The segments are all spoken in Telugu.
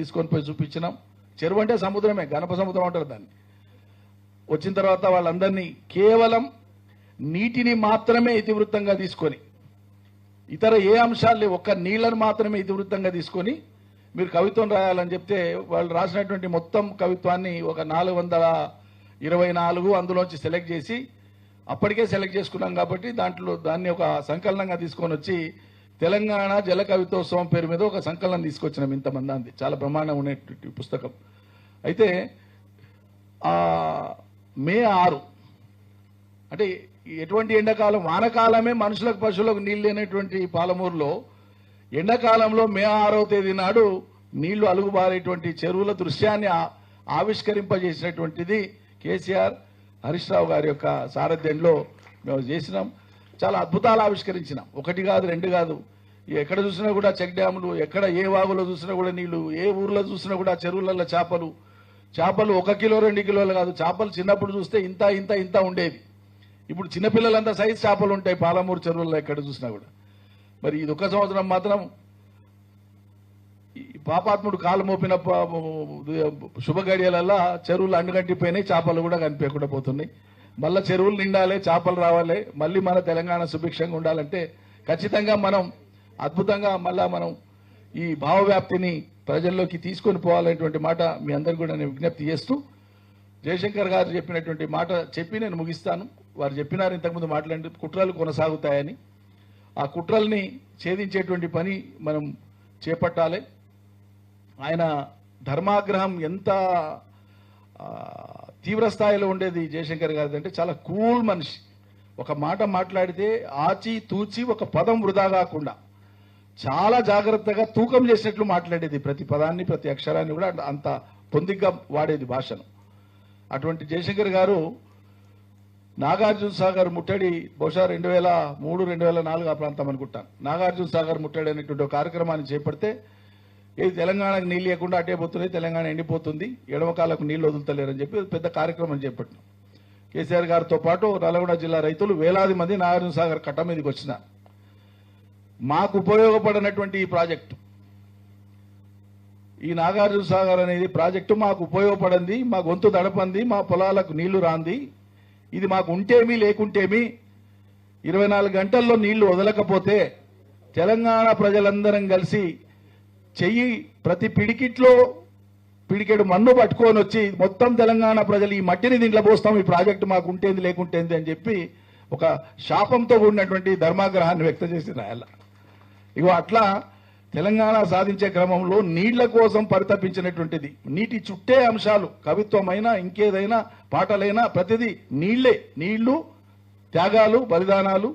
తీసుకొని పోయి చూపించినాం. చెరువు అంటే సముద్రమే గణప సముద్రం అంటారు దాన్ని. వచ్చిన తర్వాత వాళ్ళందరినీ కేవలం నీటిని మాత్రమే ఇతివృత్తంగా తీసుకొని ఇతర ఏ అంశాలు ఒక్క నీళ్ళను మాత్రమే ఇతివృత్తంగా తీసుకొని మీరు కవిత్వం రాయాలని చెప్తే వాళ్ళు రాసినటువంటి మొత్తం కవిత్వాన్ని ఒక నాలుగు వందల ఇరవై నాలుగు అందులోంచి సెలెక్ట్ చేసి అప్పటికే సెలెక్ట్ చేసుకున్నాం కాబట్టి దాంట్లో దాన్ని ఒక సంకలనంగా తీసుకొని వచ్చి తెలంగాణ జల కవితోత్సవం పేరు మీద ఒక సంకలనం తీసుకొచ్చినాం ఇంతమంది అంది. చాలా ప్రమాణం ఉండేటువంటి పుస్తకం. అయితే మే ఆరు అంటే ఎటువంటి ఎండాకాలం? వానకాలమే మనుషులకు పశువులకు నీళ్ళు లేనటువంటి పాలమూరులో ఎండాకాలంలో మే ఆరవ తేదీ నాడు నీళ్ళు అలుగుబారేటువంటి చెరువుల దృశ్యాన్ని ఆవిష్కరింపజేసినటువంటిది కేసీఆర్ హరీష్ రావు గారి యొక్క సారథ్యంలో మేము చేసినాం. చాలా అద్భుతాలు ఆవిష్కరించినాం. ఒకటి కాదు రెండు కాదు. ఎక్కడ చూసినా కూడా చెక్ డ్యాములు ఎక్కడ ఏ వాగులో చూసినా కూడా నీళ్ళు ఏ ఊర్లో చూసినా కూడా చెరువులలో చేపలు. చేపలు ఒక కిలో రెండు కిలోలు కాదు. చేపలు చిన్నప్పుడు చూస్తే ఇంత ఇంత ఇంత ఉండేవి. ఇప్పుడు చిన్నపిల్లలంతా సైజ్ చేపలు ఉంటాయి. పాలమూరు చెరువుల్లో ఎక్కడ చూసినా కూడా. మరి ఇది ఒక సంవత్సరం మాత్రం ఈ పాపాత్ముడు కాలు మోపిన ప- శుభ చెరువులు అండుగంటిపోయినాయి చేపలు కూడా కనిపించకుండా పోతున్నాయి. మళ్ళీ చెరువులు నిండాలి చేపలు రావాలి మళ్ళీ మన తెలంగాణ సుభిక్షంగా ఉండాలంటే ఖచ్చితంగా మనం అద్భుతంగా మళ్ళా మనం ఈ భావవ్యాప్తిని ప్రజల్లోకి తీసుకొని పోవాలనేటువంటి మాట మీ అందరికి కూడా నేను విజ్ఞప్తి చేస్తూ జయశంకర్ గారు చెప్పినటువంటి మాట చెప్పి నేను ముగిస్తాను. వారు చెప్పినారు ఇంతకుముందు మాట్లాడి కుట్రలు కొనసాగుతాయని. ఆ కుట్రల్ని ఛేదించేటువంటి పని మనం చేపట్టాలి. ఆయన ధర్మాగ్రహం ఎంత తీవ్ర స్థాయిలో ఉండేది జయశంకర్ గారిది అంటే చాలా కూల్ మనిషి. ఒక మాట మాట్లాడితే ఆచి తూచి ఒక పదం వృధా కాకుండా చాలా జాగ్రత్తగా తూకం చేసినట్లు మాట్లాడేది. ప్రతి పదాన్ని ప్రతి అక్షరాన్ని కూడా అంత పొందిగ్గా వాడేది భాషను. అటువంటి జయశంకర్ గారు నాగార్జున సాగర్ ముట్టడి బహుశా రెండు వేల మూడు రెండు వేల నాలుగు ఆ ప్రాంతం అనుకుంటాను. నాగార్జున సాగర్ ముట్టడి అనేటువంటి ఒక కార్యక్రమాన్ని చేపడితే ఇది తెలంగాణకు నీళ్ళు లేకుండా అటే పోతున్నాయి తెలంగాణ ఎండిపోతుంది ఎడమకాలకు నీళ్ళు వదులుతలేరని చెప్పి పెద్ద కార్యక్రమం చేపట్టినాం కేసీఆర్ గారితో పాటు నల్గొండ జిల్లా రైతులు వేలాది మంది నాగార్జున సాగర్ కట్ట మీదకి వచ్చిన మాకు ఉపయోగపడినటువంటి ఈ ప్రాజెక్టు. ఈ నాగార్జున సాగర్ అనేది ప్రాజెక్టు మాకు ఉపయోగపడింది మా గొంతు దడపంది మా పొలాలకు నీళ్ళు రాంది. ఇది మాకు ఉంటేమి లేకుంటేమి ఇరవై నాలుగు గంటల్లో నీళ్ళు వదలకపోతే తెలంగాణ ప్రజలందరం కలిసి చెయ్యి ప్రతి పిడికిట్లో పిడికెడు మన్ను పట్టుకొని వచ్చి మొత్తం తెలంగాణ ప్రజలు ఈ మట్టిని దీంట్లో పోస్తాం ఈ ప్రాజెక్టు మాకు ఉంటేంది లేకుంటేంది అని చెప్పి ఒక శాపంతో కూడినటువంటి ధర్మాగ్రహాన్ని వ్యక్తం చేసిన ఆయన. ఇగో అట్లా తెలంగాణ సాధించే క్రమంలో నీళ్ళ కోసం పరితపించినటువంటిది నీటి చుట్టే అంశాలు కవిత్వమైనా ఇంకేదైనా పాటలైనా ప్రతిదీ నీళ్ళే. నీళ్ళు త్యాగాలు బలిదానాలు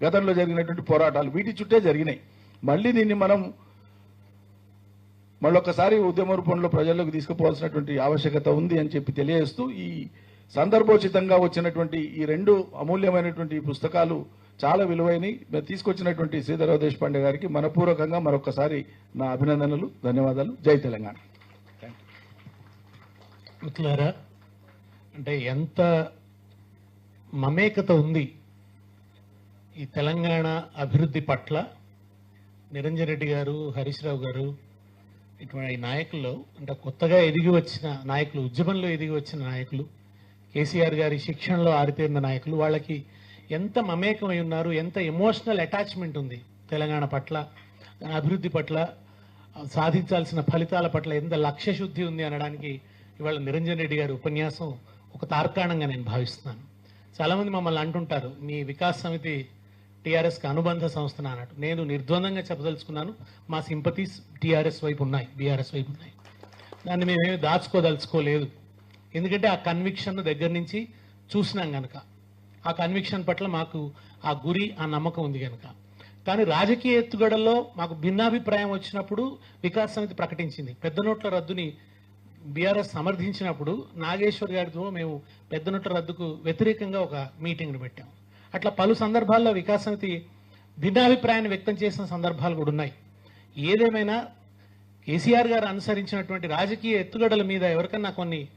గతంలో జరిగినటువంటి పోరాటాలు వీటి చుట్టే జరిగినాయి. మళ్ళీ దీన్ని మనం మళ్ళొకసారి ఉద్యమ రూపంలో ప్రజల్లోకి తీసుకుపోవాల్సినటువంటి ఆవశ్యకత ఉంది అని చెప్పి తెలియజేస్తూ ఈ సందర్భోచితంగా వచ్చినటువంటి ఈ రెండు అమూల్యమైనటువంటి పుస్తకాలు చాలా విలువైనవి. మేము తీసుకొచ్చినటువంటి శ్రీధరరావు దేశపాండే గారికి మనపూర్వకంగా మరొకసారి నా అభినందనలు ధన్యవాదాలు. జై తెలంగాణ. మిత్రులారా అంటే ఎంత మమేకత ఉంది ఈ తెలంగాణ అభివృద్ధి పట్ల? నిరంజన్ రెడ్డి గారు హరీష్ రావు గారు ఇటువంటి నాయకుల్లో అంటే కొత్తగా ఎదిగి వచ్చిన నాయకులు ఉద్యమంలో ఎదిగి వచ్చిన నాయకులు కేసీఆర్ గారి శిక్షణలో ఆరితేరిన నాయకులు వాళ్ళకి ఎంత మమేకమై ఉన్నారు ఎంత ఎమోషనల్ అటాచ్మెంట్ ఉంది తెలంగాణ పట్ల దాని అభివృద్ధి పట్ల సాధించాల్సిన ఫలితాల పట్ల ఎంత లక్ష్య శుద్ధి ఉంది అనడానికి ఇవాళ నిరంజన్ రెడ్డి గారి ఉపన్యాసం ఒక తార్కాణంగా నేను భావిస్తున్నాను. చాలామంది మమ్మల్ని అంటుంటారు మీ వికాస్ సమితి టీఆర్ఎస్కి అనుబంధ సంస్థను అన్నట్టు. నేను నిర్ద్వందంగా చెప్పదలుచుకున్నాను మా సింపతీస్ టీఆర్ఎస్ వైపు ఉన్నాయి బీఆర్ఎస్ వైపు ఉన్నాయి. దాన్ని మేమేమి దాచుకోదలుచుకోలేదు. ఎందుకంటే ఆ కన్విక్షన్ దగ్గర నుంచి చూసినాం గనక. ఆ కన్విక్షన్ పట్ల మాకు ఆ గురి ఆ నమ్మకం ఉంది కనుక కానీ రాజకీయ ఎత్తుగడల్లో మాకు భిన్నాభిప్రాయం వచ్చినప్పుడు వికాస్ సమితి ప్రకటించింది. పెద్ద నోట్ల రద్దుని బీఆర్ఎస్ సమర్థించినప్పుడు నాగేశ్వర్ గారితో మేము పెద్ద నోట్ల రద్దుకు వ్యతిరేకంగా ఒక మీటింగ్ను పెట్టాం. అట్లా పలు సందర్భాల్లో వికాస్ సమితి భిన్నాభిప్రాయాన్ని వ్యక్తం చేసిన సందర్భాలు కూడా ఉన్నాయి. ఏదేమైనా కేసీఆర్ గారు అనుసరించినటువంటి రాజకీయ ఎత్తుగడల మీద ఎవరికన్నా కొన్ని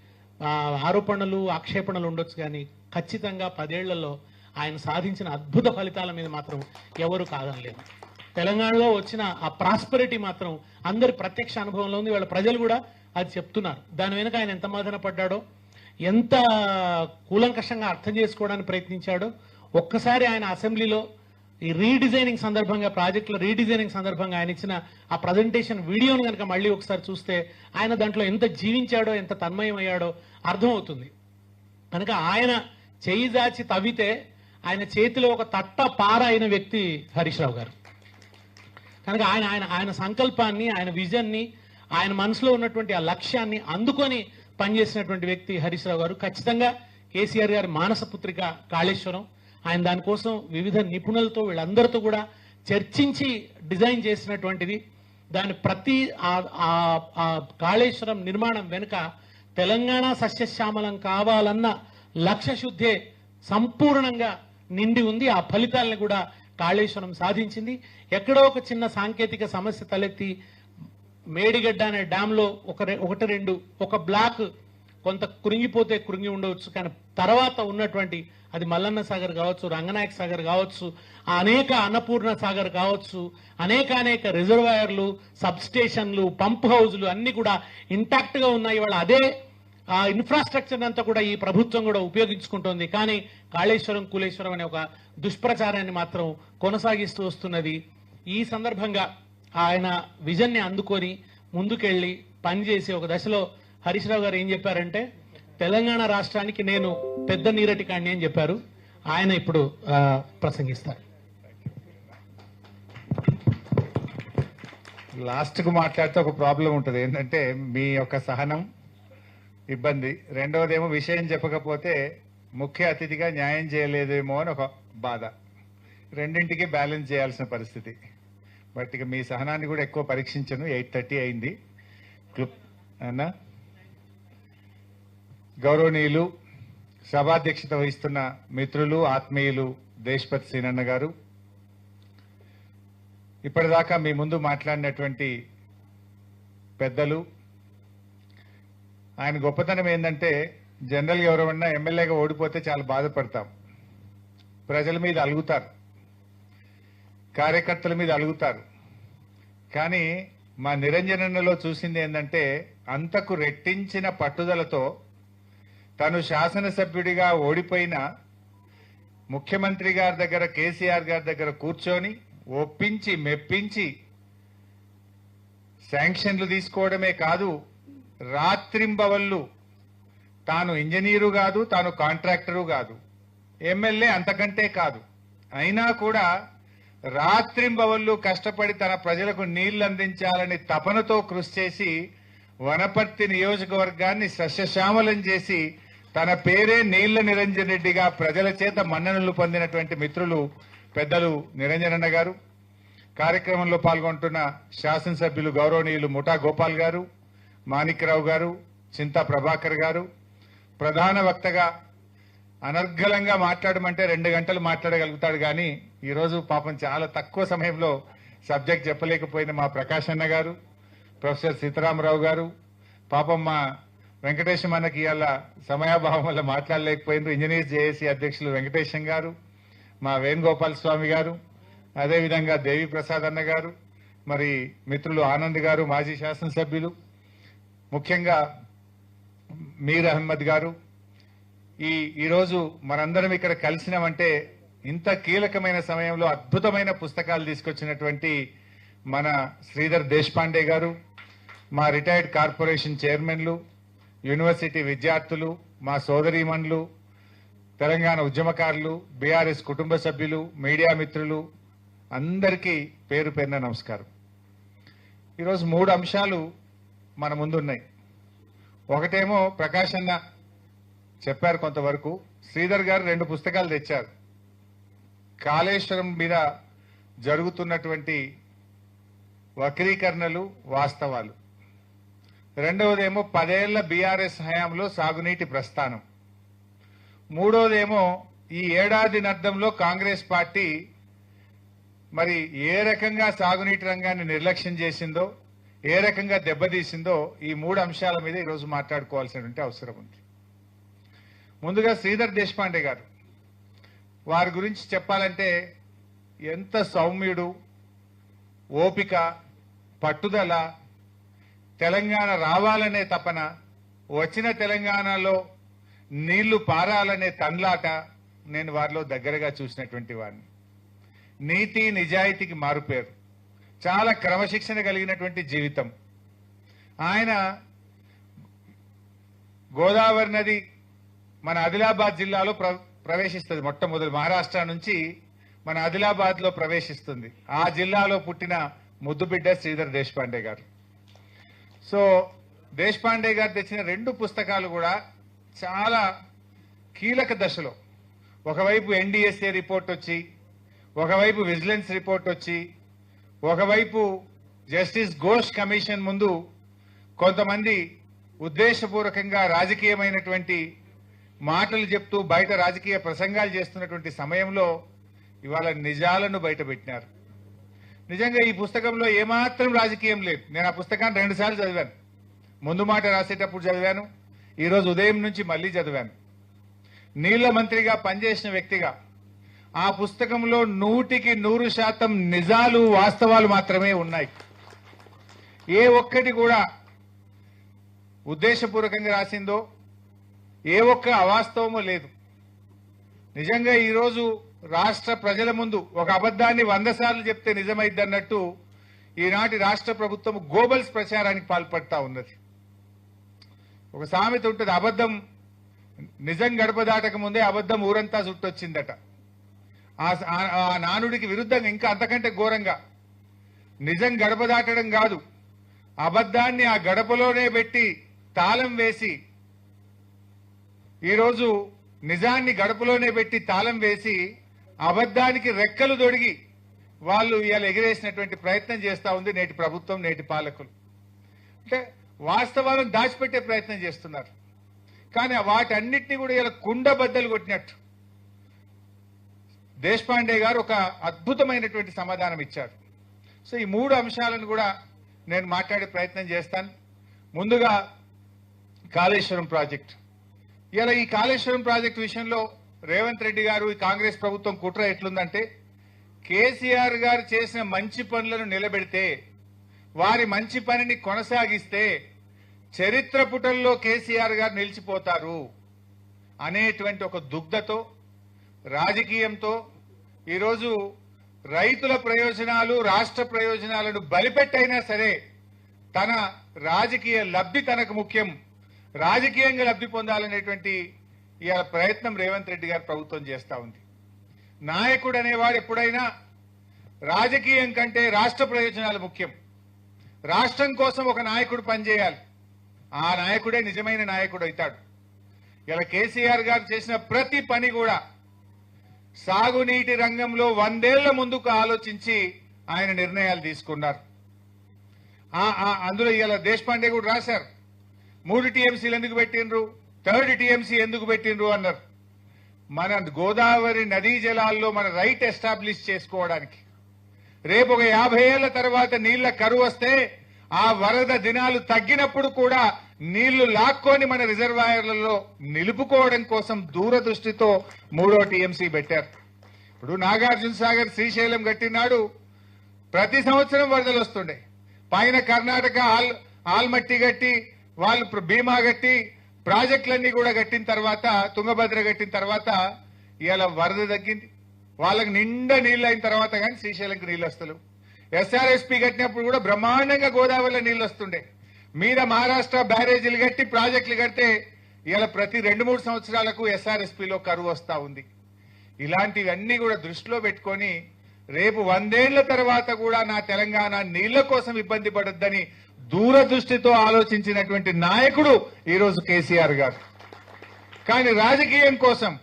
ఆరోపణలు ఆక్షేపణలు ఉండొచ్చు కానీ ఖచ్చితంగా పదేళ్ళలో ఆయన సాధించిన అద్భుత ఫలితాల మీద మాత్రం ఎవరు కాదనలేదు. తెలంగాణలో వచ్చిన ఆ ప్రాస్పరిటీ మాత్రం అందరి ప్రత్యక్ష అనుభవంలో ఉంది. వాళ్ళ ప్రజలు కూడా అది చెప్తున్నారు. దాని వెనుక ఆయన ఎంత మాదన పడ్డాడో ఎంత కూలంకషంగా అర్థం చేసుకోవడానికి ప్రయత్నించాడో ఒక్కసారి ఆయన అసెంబ్లీలో ఈ రీడిజైనింగ్ సందర్భంగా ప్రాజెక్టుల రీడిజైనింగ్ సందర్భంగా ఆయన ఇచ్చిన ఆ ప్రజెంటేషన్ వీడియోను కనుక మళ్ళీ ఒకసారి చూస్తే ఆయన దాంట్లో ఎంత జీవించాడో ఎంత తన్మయం అయ్యాడో అర్థమవుతుంది. కనుక ఆయన చేయి దాచి తవ్వితే ఆయన చేతిలో ఒక తట్ట పార అయిన వ్యక్తి హరీష్ రావు గారు. కనుక ఆయన ఆయన ఆయన సంకల్పాన్ని ఆయన విజన్ని ఆయన మనసులో ఉన్నటువంటి ఆ లక్ష్యాన్ని అందుకొని పనిచేసినటువంటి వ్యక్తి హరీష్ రావు గారు. ఖచ్చితంగా కేసీఆర్ గారి మానస పుత్రిక కాళేశ్వరం. ఆయన దానికోసం వివిధ నిపుణులతో వీళ్ళందరితో కూడా చర్చించి డిజైన్ చేసినటువంటిది. దాని ప్రతి ఆ- కాళేశ్వరం నిర్మాణం వెనుక తెలంగాణ సస్యశ్యామలం కావాలన్న లక్ష్య శుద్ధే సంపూర్ణంగా నిండి ఉంది. ఆ ఫలితాలను కూడా కాళేశ్వరం సాధించింది. ఎక్కడో ఒక చిన్న సాంకేతిక సమస్య తలెత్తి మేడిగడ్డ అనే డ్యాంలో ఒక రె- ఒకటి రెండు ఒక బ్లాక్ కొంత కృంగిపోతే కృంగి ఉండవచ్చు కానీ తర్వాత ఉన్నటువంటి అది మల్లన్న సాగర్ కావచ్చు రంగనాయక సాగర్ కావచ్చు అనేక అన్నపూర్ణ సాగర్ కావచ్చు అనేక అనేక రిజర్వాయర్లు సబ్ స్టేషన్లు పంప్ హౌజులు అన్ని కూడా ఇంటాక్ట్గా ఉన్నాయి. ఇవాళ అదే ఆ ఇన్ఫ్రాస్ట్రక్చర్ అంతా కూడా ఈ ప్రభుత్వం కూడా ఉపయోగించుకుంటోంది. కానీ కాళేశ్వరం కులేశ్వరం అనే ఒక దుష్ప్రచారాన్ని మాత్రం కొనసాగిస్తూ వస్తున్నది. ఈ సందర్భంగా ఆయన విజన్ని అందుకొని ముందుకెళ్ళి పనిచేసి ఒక దశలో హరీష్ రావు గారు ఏం చెప్పారంటే తెలంగాణ రాష్ట్రానికి నేను పెద్ద నీరటి కాణి అని చెప్పారు. ఆయన ఇప్పుడు ప్రసంగిస్తారు. లాస్ట్కు మాట్లాడితే ఒక ప్రాబ్లం ఉంటుంది. ఏంటంటే మీ యొక్క సహనం ఇబ్బంది. రెండవదేమో విషయం చెప్పకపోతే ముఖ్య అతిథిగా న్యాయం చేయలేదేమో అని ఒక బాధ. రెండింటికి బ్యాలెన్స్ చేయాల్సిన పరిస్థితి. బట్ ఇక మీ సహనాన్ని కూడా ఎక్కువ పరీక్షించను. ఎయిట్ థర్టీ అయింది. క్లుప్ అన్నా? గౌరవనీయులు సభాధ్యక్షత వహిస్తున్న మిత్రులు ఆత్మీయులు దేశపతి సీనన్న గారు. ఇప్పటిదాకా మీ ముందు మాట్లాడినటువంటి పెద్దలు ఆయన గొప్పతనం ఏంటంటే జనరల్గా ఎవరన్నా ఎమ్మెల్యేగా ఓడిపోతే చాలా బాధపడతాం. ప్రజల మీద అలుగుతారు. కార్యకర్తల మీద అలుగుతారు. కానీ మా నిరంజనలో చూసింది ఏంటంటే అంతకు రెట్టించిన పట్టుదలతో తను శాసనసభ్యుడిగా ఓడిపోయిన ముఖ్యమంత్రి గారి దగ్గర కేసీఆర్ గారి దగ్గర కూర్చొని ఒప్పించి మెప్పించి శాంక్షన్లు తీసుకోవడమే కాదు రాత్రింబవళ్ళు తాను ఇంజనీరు కాదు తాను కాంట్రాక్టరు కాదు ఎమ్మెల్యే అంతకంటే కాదు. అయినా కూడా రాత్రింబవళ్ళు కష్టపడి తన ప్రజలకు నీళ్ళు అందించాలని తపనతో కృషి చేసి వనపర్తి నియోజకవర్గాన్ని సస్యశ్యామలం చేసి తన పేరే నీళ్ళ నిరంజన్ రెడ్డిగా ప్రజల చేత మన్ననలు పొందినటువంటి మిత్రులు పెద్దలు నిరంజనన్న గారు. కార్యక్రమంలో పాల్గొంటున్న శాసనసభ్యులు గౌరవనీయులు ముఠా గోపాల్ గారు మాణిక్రావు గారు చింతా ప్రభాకర్ గారు. ప్రధాన వక్తగా అనర్గళంగా మాట్లాడమంటే రెండు గంటలు మాట్లాడగలుగుతాడు కానీ ఈరోజు పాపం చాలా తక్కువ సమయంలో సబ్జెక్ట్ చెప్పలేకపోయిన మా ప్రకాష్ అన్న గారు ప్రొఫెసర్ సీతారామరావు గారు పాపం మా వెంకటేశం అన్నకి ఇవాళ సమయాభావం వల్ల మాట్లాడలేకపోయినారు ఇంజనీర్స్ జేఏసీ అధ్యక్షులు వెంకటేశం గారు మా వేణుగోపాల్ స్వామి గారు అదేవిధంగా దేవి ప్రసాద్ అన్న గారు మరి మిత్రులు ఆనంద్ గారు మాజీ శాసనసభ్యులు ముఖ్యంగా మీర్ అహ్మద్ గారు. ఈ ఈరోజు మనందరం ఇక్కడ కలిసినామంటే ఇంత కీలకమైన సమయంలో అద్భుతమైన పుస్తకాలు తీసుకొచ్చినటువంటి మన శ్రీధర్ దేశపాండే గారు మా రిటైర్డ్ కార్పొరేషన్ చైర్మన్లు యూనివర్సిటీ విద్యార్థులు మా సోదరీమణులు తెలంగాణ ఉద్యమకారులు బీఆర్ఎస్ కుటుంబ సభ్యులు మీడియా మిత్రులు అందరికీ పేరు పేరున నమస్కారం. ఈరోజు మూడు అంశాలు మన ముందున్నాయి. ఒకటేమో ప్రకాశన్న చెప్పారు కొంతవరకు శ్రీధర్ గారు రెండు పుస్తకాలు తెచ్చారు. కాళేశ్వరం మీద జరుగుతున్నటువంటి వక్రీకరణలు వాస్తవాలు. రెండవదేమో పదేళ్ళ బీఆర్ఎస్ హయాంలో సాగునీటి ప్రస్థానం. మూడవదేమో ఈ ఏడాది నర్ధంలో కాంగ్రెస్ పార్టీ మరి ఏ రకంగా సాగునీటి రంగాన్ని నిర్లక్ష్యం చేసిందో ఏ రకంగా దెబ్బతీసిందో ఈ మూడు అంశాల మీద ఈరోజు మాట్లాడుకోవాల్సినటువంటి అవసరం ఉంది. ముందుగా శ్రీధర్ దేశపాండే గారు. వారి గురించి చెప్పాలంటే ఎంత సౌమ్యుడు ఓపిక పట్టుదల తెలంగాణ రావాలనే తపన వచ్చిన తెలంగాణలో నీళ్ళు పారాలనే తండ్లాట నేను వారిలో దగ్గరగా చూసినటువంటి వాడిని నీతి నిజాయితీకి మారుపేరు. చాలా క్రమశిక్షణ కలిగినటువంటి జీవితం. ఆయన గోదావరి నది మన ఆదిలాబాద్ జిల్లాలో ప్ర ప్రవేశిస్తుంది మొట్టమొదటి మహారాష్ట్ర నుంచి మన ఆదిలాబాద్లో ప్రవేశిస్తుంది. ఆ జిల్లాలో పుట్టిన ముద్దుబిడ్డ శ్రీధర్ దేశపాండే గారు. సో దేశపాండే గారు తెచ్చిన రెండు పుస్తకాలు కూడా చాలా కీలక దశలో. ఒకవైపు ఎన్డీఎస్ఏ రిపోర్ట్ వచ్చి ఒకవైపు విజిలెన్స్ రిపోర్ట్ వచ్చి ఒకవైపు జస్టిస్ ఘోష్ కమిషన్ ముందు కొంతమంది ఉద్దేశపూర్వకంగా రాజకీయమైనటువంటి మాటలు చెప్తూ బయట రాజకీయ ప్రసంగాలు చేస్తున్నటువంటి సమయంలో ఇవాళ నిజాలను బయటపెట్టినారు. నిజంగా ఈ పుస్తకంలో ఏమాత్రం రాజకీయం లేదు. నేను ఆ పుస్తకాన్ని రెండుసార్లు చదివాను. ముందు మాట రాసేటప్పుడు చదివాను. ఈరోజు ఉదయం నుంచి మళ్ళీ చదివాను. నీళ్ళ మంత్రిగా పనిచేసిన వ్యక్తిగా ఆ పుస్తకంలో నూటికి నూరు శాతం నిజాలు వాస్తవాలు మాత్రమే ఉన్నాయి. ఏ ఒక్కటి కూడా ఉద్దేశపూర్వకంగా రాసిందో ఏ ఒక్క అవాస్తవమో లేదు. నిజంగా ఈరోజు రాష్ట్ర ప్రజల ముందు ఒక అబద్దాన్ని వంద సార్లు చెప్తే నిజమైద్ది అన్నట్టు ఈనాటి రాష్ట్ర ప్రభుత్వం గోబల్స్ ప్రచారానికి పాల్పడతా ఉన్నది. ఒక సామెత ఉంటుంది అబద్ధం నిజం గడప దాటక ముందే అబద్ధం ఊరంతా చుట్టొచ్చిందట. ఆ ఆ నానుడికి విరుద్ధంగా ఇంకా అంతకంటే ఘోరంగా నిజం గడప దాటడం కాదు అబద్ధాన్ని ఆ గడపలోనే పెట్టి తాళం వేసి ఈరోజు నిజాన్ని గడపలోనే పెట్టి తాళం వేసి అబద్దానికి రెక్కలు దొడిగి వాళ్ళు ఇవాళ ఎగిరేసినటువంటి ప్రయత్నం చేస్తా ఉంది నేటి ప్రభుత్వం నేటి పాలకులు. అంటే వాస్తవాలను దాచిపెట్టే ప్రయత్నం చేస్తున్నారు. కానీ వాటన్నిటిని కూడా ఇలా కుండ బద్దలు కొట్టినట్టు. దేశపాండే గారు ఒక అద్భుతమైనటువంటి సమాధానం ఇచ్చారు. సో ఈ మూడు అంశాలను కూడా నేను మాట్లాడే ప్రయత్నం చేస్తాను. ముందుగా కాళేశ్వరం ప్రాజెక్ట్. ఇలా ఈ కాళేశ్వరం ప్రాజెక్ట్ విషయంలో రేవంత్ రెడ్డి గారు ఈ కాంగ్రెస్ ప్రభుత్వం కుట్ర ఎట్లుందంటే కేసీఆర్ గారు చేసిన మంచి పనులను నిలబెడితే వారి మంచి పనిని కొనసాగిస్తే చరిత్ర పుటల్లో కేసీఆర్ గారు నిలిచిపోతారు అనేటువంటి ఒక దుగ్ధతో రాజకీయంతో ఈరోజు రైతుల ప్రయోజనాలు రాష్ట్ర ప్రయోజనాలను బలిపెట్టైనా సరే తన రాజకీయ లబ్ధి తనకు ముఖ్యం రాజకీయంగా లబ్ధి పొందాలనేటువంటి ఇవాళ ప్రయత్నం రేవంత్ రెడ్డి గారు ప్రభుత్వం చేస్తా ఉంది. నాయకుడు అనేవాడు ఎప్పుడైనా రాజకీయం కంటే రాష్ట్ర ప్రయోజనాలు ముఖ్యం. రాష్ట్రం కోసం ఒక నాయకుడు పనిచేయాలి. ఆ నాయకుడే నిజమైన నాయకుడు అవుతాడు. ఇలా కేసీఆర్ గారు చేసిన ప్రతి పని కూడా సాగునీటి రంగంలో వందేళ్ళ ముందుకు ఆలోచించి ఆయన నిర్ణయాలు తీసుకున్నారు. ఆ- ఆ- అందులో ఇలా దేశపాండే కూడా రాశారు. మూడు టీఎంసీలు ఎందుకు పెట్టిండ్రు? థర్డ్ టీఎంసీ ఎందుకు పెట్టిండ్రు అన్నారు. మన గోదావరి నదీ జలాల్లో మన రైట్ ఎస్టాబ్లిష్ చేసుకోవడానికి. రేపు ఒక యాభై ఏళ్ళ తర్వాత నీళ్ళ కరువు వస్తే ఆ వరద దినాలు తగ్గినప్పుడు కూడా నీళ్ళు లాక్కొని మన రిజర్వాయర్లలో నిలుపుకోవడం కోసం దూరదృష్టితో మూడో టీఎంసీ పెట్టారు. ఇప్పుడు నాగార్జున సాగర్ శ్రీశైలం కట్టినాడు ప్రతి సంవత్సరం వరదలు వస్తుండే. పైన కర్ణాటక ఆల్ ఆల్మట్టి కట్టి వాళ్ళు భీమా కట్టి ప్రాజెక్టులన్నీ కూడా కట్టిన తర్వాత తుంగభద్ర కట్టిన తర్వాత ఇవాళ వరద తగ్గింది. వాళ్ళకి నిండా నీళ్ళు అయిన తర్వాత కానీ శ్రీశైలంకి నీళ్ళు వస్తలేవు. ఎస్ఆర్ఎస్పీ కట్టినప్పుడు కూడా బ్రహ్మాండంగా గోదావరిలో నీళ్ళు వస్తుండే. మీద మహారాష్ట్ర బ్యారేజీలు కట్టి ప్రాజెక్టులు కడితే ఇలా ప్రతి రెండు మూడు సంవత్సరాలకు ఎస్ఆర్ఎస్పీలో కరువు వస్తా ఉంది. ఇలాంటివన్నీ కూడా దృష్టిలో పెట్టుకొని రేపు వందేళ్ళ తర్వాత కూడా నా తెలంగాణ నీళ్ళ కోసం ఇబ్బంది పడొద్దని దూరదృష్టితో ఆలోచించినటువంటి నాయకుడు ఈరోజు కేసీఆర్ గారు. కానీ రాజకీయం కోసం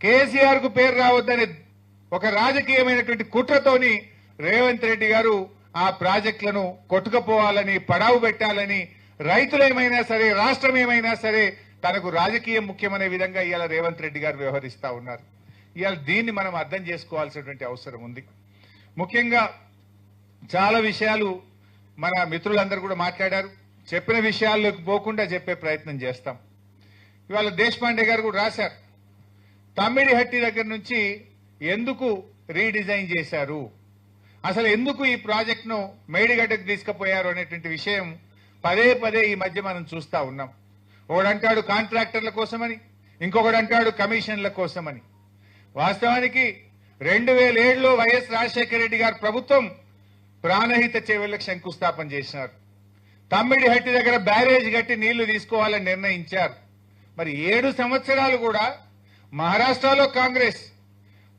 కేసీఆర్కు పేరు రావద్దని ఒక రాజకీయమైనటువంటి కుట్రతోని రేవంత్ రెడ్డి గారు ఆ ప్రాజెక్టులను కొట్టుకుపోవాలని పడావు పెట్టాలని రైతులు ఏమైనా సరే రాష్ట్రం ఏమైనా సరే తనకు రాజకీయం ముఖ్యమనే విధంగా ఇవాళ రేవంత్ రెడ్డి గారు వ్యవహరిస్తా ఉన్నారు. ఇవాళ దీన్ని మనం అర్థం చేసుకోవాల్సినటువంటి అవసరం ఉంది. ముఖ్యంగా చాలా విషయాలు మన మిత్రులందరూ కూడా మాట్లాడారు. చెప్పిన విషయాల్లోకి పోకుండా చెప్పే ప్రయత్నం చేస్తాం. ఇవాళ దేశపాండే గారు కూడా రాశారు. తమ్మిడిహట్టి దగ్గర నుంచి ఎందుకు రీడిజైన్ చేశారు? అసలు ఎందుకు ఈ ప్రాజెక్టును మేడిగడ్డకు తీసుకుపోయారు అనేటువంటి విషయం పదే పదే ఈ మధ్య మనం చూస్తా ఉన్నాం. ఒకడంటాడు కాంట్రాక్టర్ల కోసమని ఇంకొకడు అంటాడు కమిషన్ల కోసమని. వాస్తవానికి రెండు వేల ఏడులో వైఎస్ రాజశేఖర రెడ్డి గారు ప్రభుత్వం ప్రాణహిత చెవులకు శంకుస్థాపన చేసినారు తమ్మిడి హట్టి దగ్గర బ్యారేజ్ కట్టి నీళ్ళు తీసుకోవాలని నిర్ణయించారు. మరి ఏడు సంవత్సరాలు కూడా మహారాష్ట్రలో కాంగ్రెస్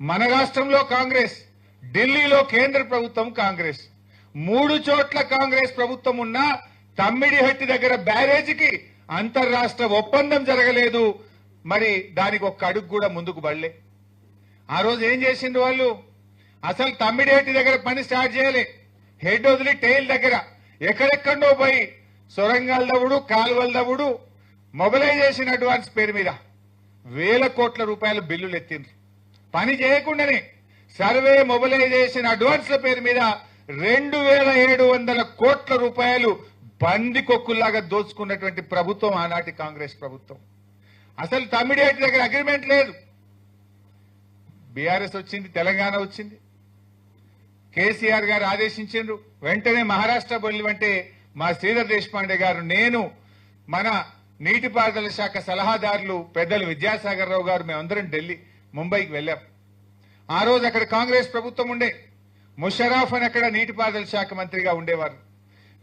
మన రాష్ట్రంలో కాంగ్రెస్ ఢిల్లీలో కేంద్ర ప్రభుత్వం కాంగ్రెస్. మూడు చోట్ల కాంగ్రెస్ ప్రభుత్వం ఉన్నా తమ్మిడిహట్టి దగ్గర బ్యారేజీకి అంతర్రాష్ట్ర ఒప్పందం జరగలేదు. మరి దానికి ఒక్క అడుగు కూడా ముందుకు పడలే. ఆ రోజు ఏం చేసిండ్రు వాళ్ళు? అసలు తమ్మిడిహట్టి దగ్గర పని స్టార్ట్ చేయలే. హెడ్ వదిలి టైల్ దగ్గర. ఎక్కడెక్కడో పోయి సొరంగాల దవుడు కాలువల దవుడు మొబిలైజేషన్ అడ్వాన్స్ పేరు మీద వేల కోట్ల రూపాయల బిల్లులు ఎత్తిండ్రు. పని చేయకుండానే సర్వే మొబిలైజేషన్ అడ్వాన్స్ల పేరు మీద రెండు వేల ఏడు వందల కోట్ల రూపాయలు బందికొక్కుల్లాగా దోచుకున్నటువంటి ప్రభుత్వం ఆనాటి కాంగ్రెస్ ప్రభుత్వం. అసలు తమిడేటి దగ్గర అగ్రిమెంట్ లేదు. బీఆర్ఎస్ వచ్చింది తెలంగాణ వచ్చింది. కేసీఆర్ గారు ఆదేశించిండ్రు. వెంటనే మహారాష్ట్ర బొల్లి అంటే మా శ్రీధర్ దేశపాండే గారు నేను మన నీటిపారుదల శాఖ సలహాదారులు పెద్దలు విద్యాసాగర్ రావు గారు మేమందరం ఢిల్లీ ముంబైకి వెళ్ళాం. ఆ రోజు అక్కడ కాంగ్రెస్ ప్రభుత్వం ఉండే. ముషరాఫ్ అని అక్కడ నీటిపారుదల శాఖ మంత్రిగా ఉండేవారు.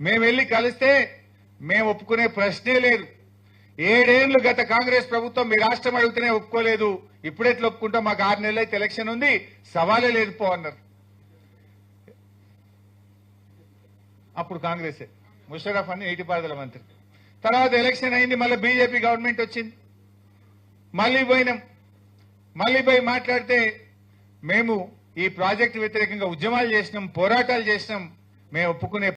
మేము వెళ్ళి కలిస్తే మేము ఒప్పుకునే ప్రశ్నే లేదు. ఏడేళ్ళు గత కాంగ్రెస్ ప్రభుత్వం మీ రాష్ట్రం అడిగితేనే ఒప్పుకోలేదు. ఇప్పుడెట్లా ఒప్పుకుంటాం? మాకు ఆరు నెలలు అయితే ఎలక్షన్ ఉంది. సవాలే లేదు పో అన్నారు. అప్పుడు కాంగ్రెసే. ముషరఫ్ అని నీటిపారుదల మంత్రి. తర్వాత ఎలక్షన్ అయింది మళ్ళీ బీజేపీ గవర్నమెంట్ వచ్చింది. మళ్ళీ పోయినాం. మళ్ళీ పోయి మాట్లాడితే మేము ఈ ప్రాజెక్టు వ్యతిరేకంగా ఉద్యమాలు చేసినాం పోరాటాలు చేసినాం మేము ఒప్పుకునే